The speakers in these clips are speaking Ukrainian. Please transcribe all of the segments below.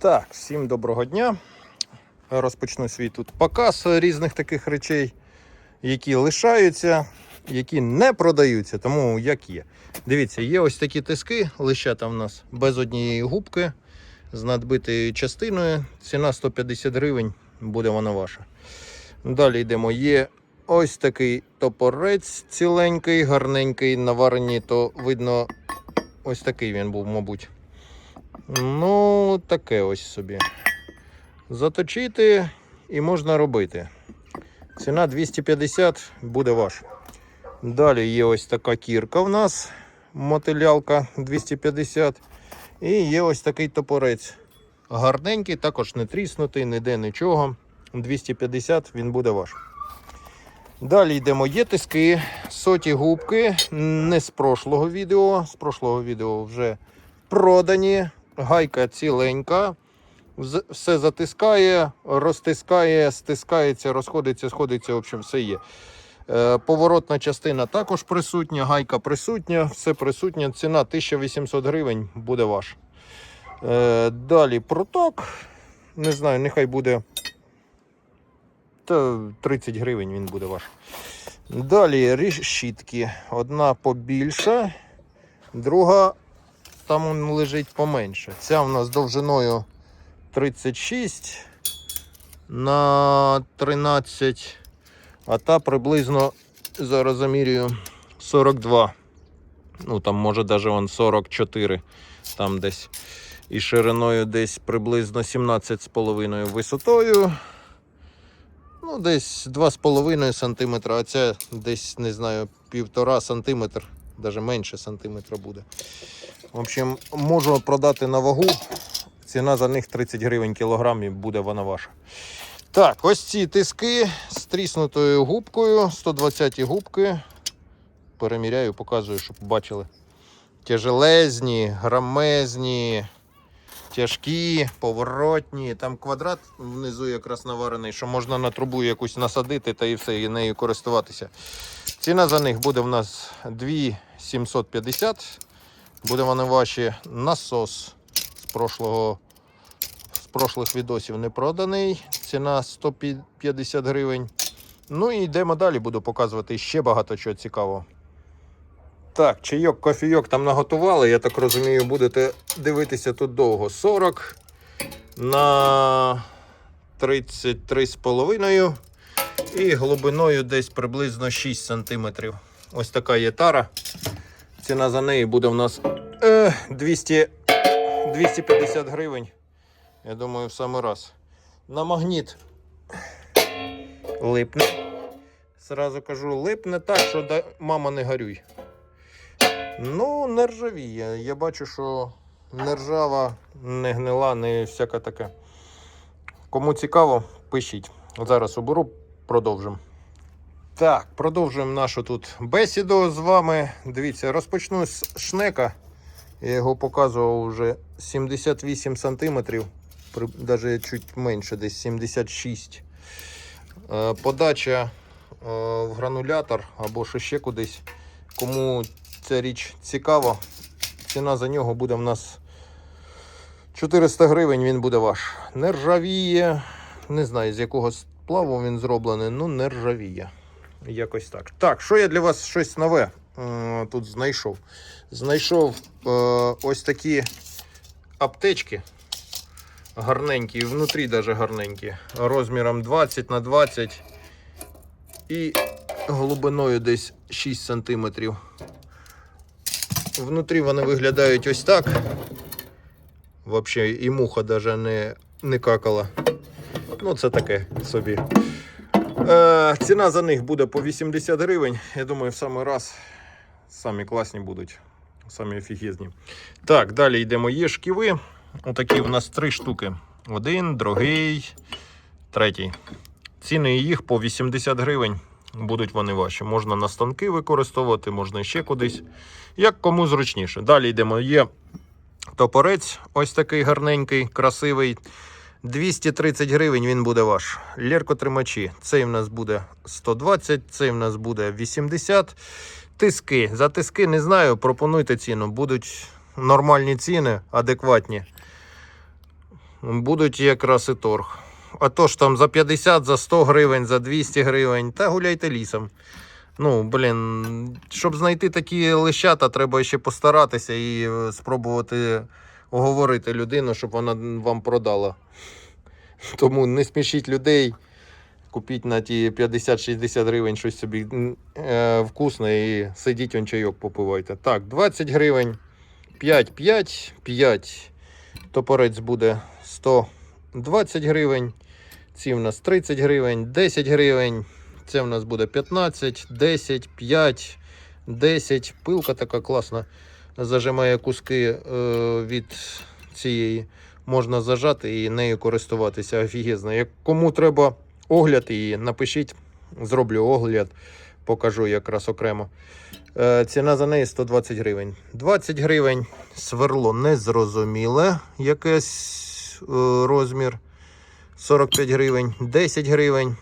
Так, всім доброго дня. Розпочну свій тут показ різних таких речей, які лишаються, які не продаються, тому як є. Дивіться, є ось такі тиски, лищата в нас без однієї губки з надбитою частиною. Ціна 150 гривень, буде вона ваша. Далі йдемо. Є ось такий топорець ціленький, гарненький, наварені, то видно, ось такий він був, мабуть. Ну, таке ось собі. Заточити і можна робити. Ціна 250 буде ваш. Далі є ось така кірка в нас, мотилялка 250. І є ось такий топорець. Гарненький, також не тріснутий, ніде нічого. 250 він буде ваш. Далі йдемо. Є тиски, соті губки. Не з прошлого відео. З прошлого відео вже продані. Гайка ціленька. Все затискає, розтискає, стискається, розходиться, сходиться. В общем, все є. Е, Поворотна частина також присутня, гайка присутня, все присутнє. Ціна 1800 гривень буде ваш. Е, Далі проток. Не знаю, нехай буде та 30 гривень він буде ваш. Далі решітки. Одна побільша, друга там он лежить поменше. Ця у нас довжиною 36 на 13, а та приблизно зараз замірюю 42. Ну там може навіть вон 44 там десь. І шириною десь приблизно 17,5 висотою. Ну, десь 2,5 см, а ця десь, не знаю, півтора сантиметр, навіть менше сантиметра буде. В общем, можу продати на вагу. Ціна за них 30 гривень кілограм і буде вона ваша. Так, ось ці тиски з тріснутою губкою, 120 губки. Переміряю, показую, щоб бачили. Тяжелезні, грамезні, тяжкі, поворотні. Там квадрат внизу якраз наварений, що можна на трубу якусь насадити та і все, і нею користуватися. Ціна за них буде в нас 2750. Буде вони ваші насос з прошлого з прошлих відосів не проданий. Ціна 150 гривень. Ну і йдемо далі, буду показувати ще багато чого цікавого. Так, чайок, кофійок там наготували. Я так розумію, будете дивитися тут довго. 40 на 33,5 і глибиною десь приблизно 6 см. Ось така є тара. Ціна за неї буде в нас е, 200, 250 гривень. Я думаю, в самий раз. На магніт липне. Сразу кажу, липне так, що да, мама не горюй. Ну, не ржавіє. Я бачу, що не ржава, не гнила, не всяке таке. Кому цікаво, пишіть. Зараз оберу, продовжимо. Так, продовжуємо нашу тут бесіду з вами. Дивіться, розпочну з шнека. Я його показував вже 78 сантиметрів, навіть чуть менше, десь 76. Е, Подача е, в гранулятор або ще кудись. Кому ця річ цікава, ціна за нього буде в нас 400 гривень, він буде ваш. Не ржавіє. Не знаю, з якого сплаву він зроблений, ну не ржавіє. Якось так. Так, що я для вас щось нове е, тут знайшов? Знайшов е, ось такі аптечки. Гарненькі, внутрі даже гарненькі. Розміром 20 на 20 і глибиною десь 6 см. Внутрі вони виглядають ось так. Взагалі і муха даже не, не какала. Ну, це таке собі. Е, ціна за них буде по 80 гривень. Я думаю, в самий раз самі класні будуть, самі офігезні. Так, далі йдемо. Є шківи. Отакі у нас три штуки. Один, другий, третій. Ціни їх по 80 гривень. Будуть вони ваші. Можна на станки використовувати, можна ще кудись. Як кому зручніше. Далі йдемо. Є топорець, ось такий гарненький, красивий. 230 гривень він буде ваш. Лєркотримачі. Цей в нас буде 120, цей в нас буде 80. Тиски. За тиски не знаю, пропонуйте ціну. Будуть нормальні ціни, адекватні. будуть якраз і торг. А то ж там за 50, за 100 гривень, за 200 гривень, та гуляйте лісом. Ну, блін, щоб знайти такі лищата, треба ще постаратися і е, спробувати оговорити людину, щоб вона вам продала. Тому не смішіть людей. Купіть на ті 50-60 гривень щось собі е, вкусне і сидіть он чайок попивайте. Так, 20 гривень, 5, 5, 5. Топорець буде 120 гривень. Ці в нас 30 гривень, 10 гривень. Це в нас буде 15, 10, 5, 10. Пилка така класна. Зажимає куски е, від цієї. Можна зажати і нею користуватися. Офігезно. Як кому треба огляд її, напишіть, зроблю огляд, покажу якраз окремо. Е, ціна за неї 120 гривень. 20 гривень сверло незрозуміле, якийсь е, розмір. 45 гривень, 10 гривень.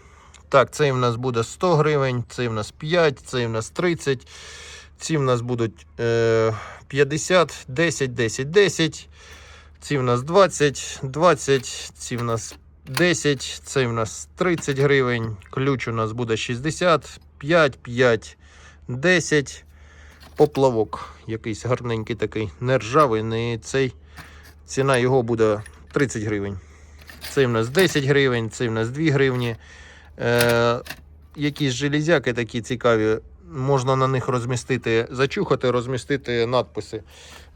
Так, цей в нас буде 100 гривень, цей в нас 5, цей в нас 30. Ці в нас будуть е, 50, 10, 10, 10. Ці в нас 20, 20, ці в нас 10, цей в нас 30 гривень. Ключ у нас буде 60, 5, 5, 10. Поплавок якийсь гарненький такий, не ржавий, не цей. Ціна його буде 30 гривень. Цей в нас 10 гривень, цей в нас 2 гривні. Е, якісь железяки такі цікаві. Можна на них розмістити, зачухати, розмістити надписи,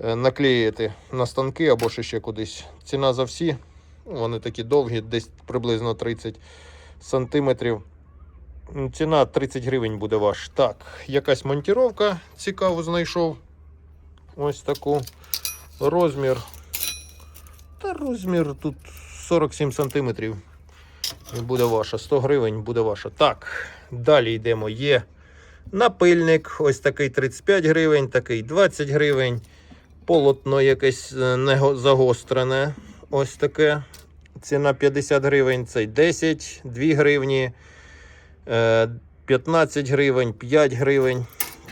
е, наклеїти на станки або ще, кудись. Ціна за всі. Вони такі довгі, десь приблизно 30 сантиметрів. Ціна 30 гривень буде ваш. Так, якась монтіровка цікаву знайшов. Ось таку. Розмір. Та розмір тут 47 сантиметрів. Буде ваша. 100 гривень буде ваша. Так, далі йдемо. Є напильник. Ось такий 35 гривень, такий 20 гривень. Полотно якесь е, не загострене. Ось таке. Ціна 50 гривень, цей 10, 2 гривні, е, 15 гривень, 5 гривень.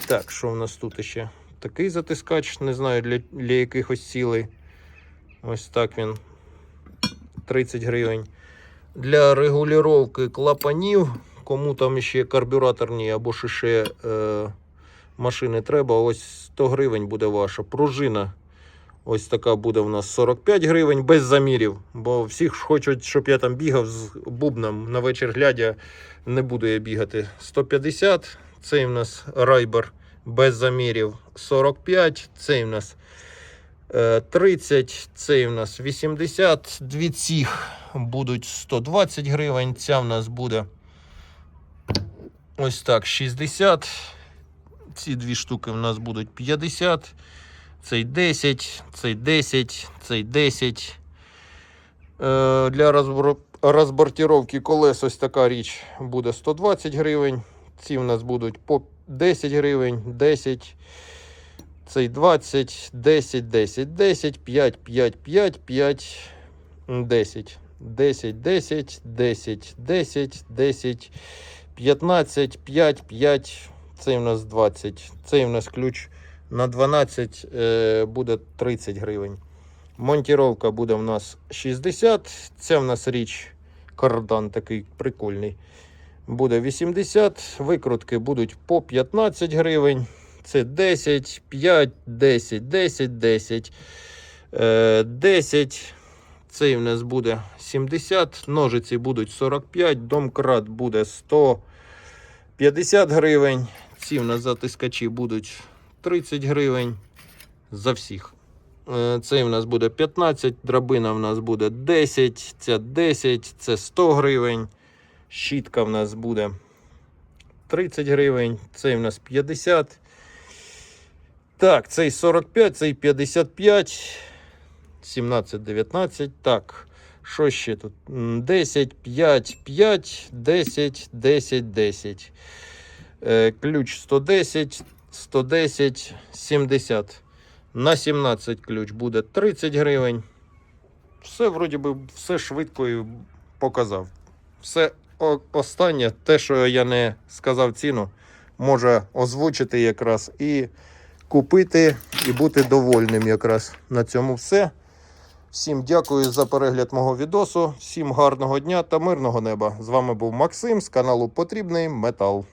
Так, що в нас тут ще? Такий затискач, не знаю для, для якихось цілей. Ось так він. 30 гривень. Для регулювання клапанів, кому там ще карбюраторні або ще е, машини треба, ось 100 гривень буде ваша. Пружина. Ось така буде в нас 45 гривень без замірів. Бо всі хочуть, щоб я там бігав з бубном на вечір глядя. Не буду я бігати. 150. Цей в нас райбер без замірів 45. Цей в нас е, 30. Цей в нас 80. Дві цих будуть 120 гривень. Ця в нас буде ось так 60. Ці дві штуки в нас будуть 50. Цей 10, цей 10, цей 10. Е, для розбор... розбортировки колес ось така річ буде 120 гривень. Ці в нас будуть по 10 гривень, 10. Цей 20, 10, 10, 10, 5, 5, 5, 5, 10. 10, 10, 10, 10, 10, 15, 5, 5. Цей в нас 20. Цей в нас ключ на 12 е, буде 30 гривень. Монтіровка буде в нас 60. Це в нас річ кардан такий прикольний. Буде 80. Викрутки будуть по 15 гривень. Це 10, 5, 10, 10, 10, е, 10. Цей в нас буде 70. Ножиці будуть 45. Домкрат буде 150 гривень. Ці в нас затискачі будуть 30 гривень за всіх. Е, Цей в нас буде 15, драбина в нас буде 10, ця 10, це 100 гривень. Щітка в нас буде 30 гривень, цей в нас 50. Так, цей 45, цей 55, 17, 19. Так, що ще тут? 10, 5, 5, 10, 10, 10. Е, Ключ 110, 110, 70. На 17 ключ буде 30 гривень. Все, вроді би, все швидко і показав. Все останнє, те, що я не сказав ціну, може озвучити якраз і купити, і бути довольним якраз. На цьому все. Всім дякую за перегляд мого відосу. Всім гарного дня та мирного неба. З вами був Максим з каналу Потрібний Метал.